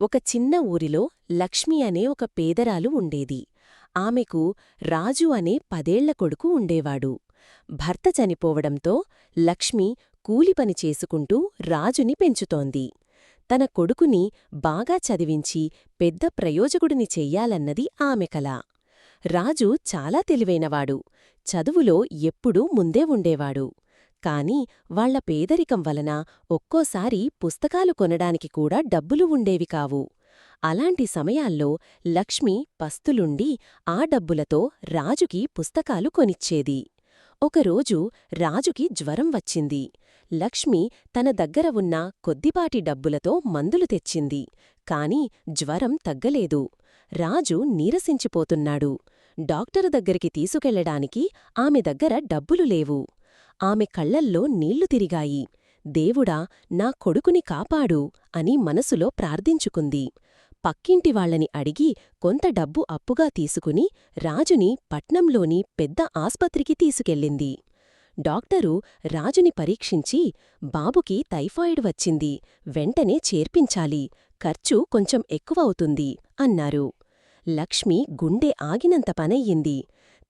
ఒక చిన్న ఊరిలో లక్ష్మి అనే ఒక పేదరాలు ఉండేది. ఆమెకు రాజు అనే పదేళ్ళ కొడుకు ఉండేవాడు. భర్త చనిపోవడంతో లక్ష్మి కూలిపని చేసుకుంటూ రాజుని పెంచుతోంది. తన కొడుకుని బాగా చదివించి పెద్ద ప్రయోజకుడిని చెయ్యాలన్నది ఆమె కల. రాజు చాలా తెలివైనవాడు. చదువులో ఎప్పుడూ ముందే ఉండేవాడు. కాని వాళ్ళ పేదరికం వలన ఒక్కోసారి పుస్తకాలు కొనడానికి కూడా డబ్బులు ఉండేవి కావు. అలాంటి సమయాల్లో లక్ష్మి పస్తులుండి ఆ డబ్బులతో రాజుకి పుస్తకాలు కొనిచ్చేది. ఒకరోజు రాజుకి జ్వరం వచ్చింది. లక్ష్మి తన దగ్గర ఉన్న కొద్దిపాటి డబ్బులతో మందులు తెచ్చింది. కాని జ్వరం తగ్గలేదు. రాజు నీరసించిపోతున్నాడు. డాక్టరు దగ్గరికి తీసుకెళ్ళడానికి ఆమె దగ్గర డబ్బులు లేవు. ఆమె కళ్ళల్లో నీళ్ళు తిరిగాయి. దేవుడా నా కొడుకుని కాపాడు అని మనసులో ప్రార్థించుకుంది. పక్కింటివాళ్ళని అడిగి కొంత డబ్బు అప్పుగా తీసుకుని రాజుని పట్నంలోని పెద్ద ఆస్పత్రికి తీసుకెళ్ళింది. డాక్టరు రాజుని పరీక్షించి బాబుకి టైఫాయిడ్ వచ్చింది వెంటనే చేర్పించాలి ఖర్చు కొంచెం ఎక్కువవుతుంది అన్నారు. లక్ష్మి గుండె ఆగినంత పనయ్యింది.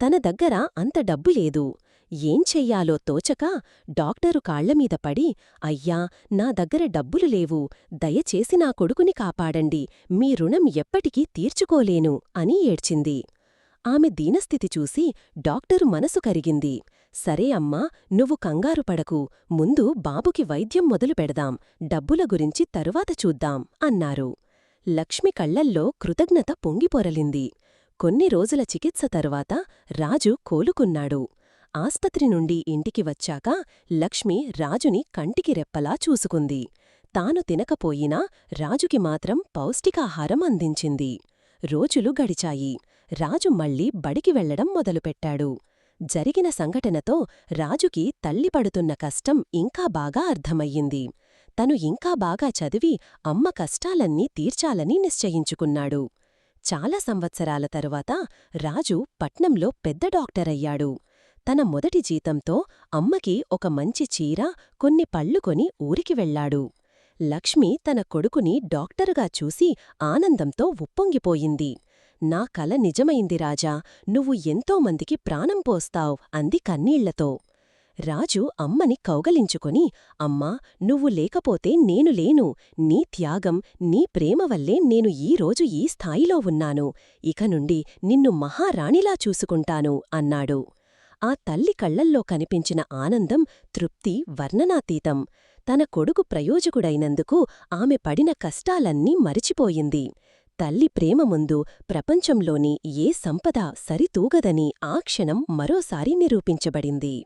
తన దగ్గర అంత డబ్బు లేదు. ఏం చెయ్యాలో తోచక డాక్టరు కాళ్ళమీద పడి అయ్యా నా దగ్గర డబ్బులు లేవు దయచేసి నా కొడుకుని కాపాడండి మీ రుణం ఎప్పటికీ తీర్చుకోలేను అని ఏడ్చింది. ఆమె దీనస్థితి చూసి డాక్టరు మనసు కరిగింది. సరే అమ్మా నువ్వు కంగారు పడకు ముందు బాబుకి వైద్యం మొదలు పెడదాం డబ్బుల గురించి తరువాత చూద్దాం అన్నారు. లక్ష్మి కళ్ళల్లో కృతజ్ఞత పొంగిపొరలింది. కొన్ని రోజుల చికిత్స తరువాత రాజు కోలుకున్నాడు. ఆస్పత్రి నుండి ఇంటికి వచ్చాక లక్ష్మి రాజుని కంటికి రెప్పలా చూసుకుంది. తాను తినకపోయినా రాజుకి మాత్రం పౌష్టికాహారం అందించింది. రోజులు గడిచాయి. రాజు మళ్ళీ బడికి వెళ్ళడం మొదలుపెట్టాడు. జరిగిన సంఘటనతో రాజుకి తల్లి పడుతున్న కష్టం ఇంకా బాగా అర్థమయ్యింది. తను ఇంకా బాగా చదివి అమ్మ కష్టాలన్నీ తీర్చాలని నిశ్చయించుకున్నాడు. చాలా సంవత్సరాల తరువాత రాజు పట్నంలో పెద్ద డాక్టరయ్యాడు. తన మొదటి జీతంతో అమ్మకి ఒక మంచి చీర కొన్ని పళ్ళు కొని ఊరికి వెళ్ళాడు లక్ష్మి తన కొడుకుని డాక్టరుగా చూసి ఆనందంతో ఉప్పొంగిపోయింది. నా కల నిజమైంది రాజా నువ్వు ఎంతోమందికి ప్రాణం పోస్తావ్ అంది కన్నీళ్ళతో. రాజు అమ్మని కౌగలించుకొని అమ్మా నువ్వు లేకపోతే నేను లేను. నీ త్యాగం నీ ప్రేమ వల్లే నేను ఈరోజు ఈ స్థాయిలో ఉన్నాను. ఇక నుండి నిన్ను మహారాణిలా చూసుకుంటాను అన్నాడు. ఆ తల్లి కళ్ళల్లో కనిపించిన ఆనందం తృప్తి వర్ణనాతీతం. తన కొడుకు ప్రయోజకుడైనందుకు ఆమె పడిన కష్టాలన్నీ మరిచిపోయింది. తల్లి ప్రేమ ముందు ప్రపంచంలోని ఏ సంపద సరితూగదని ఆ క్షణం మరోసారి నిరూపించబడింది.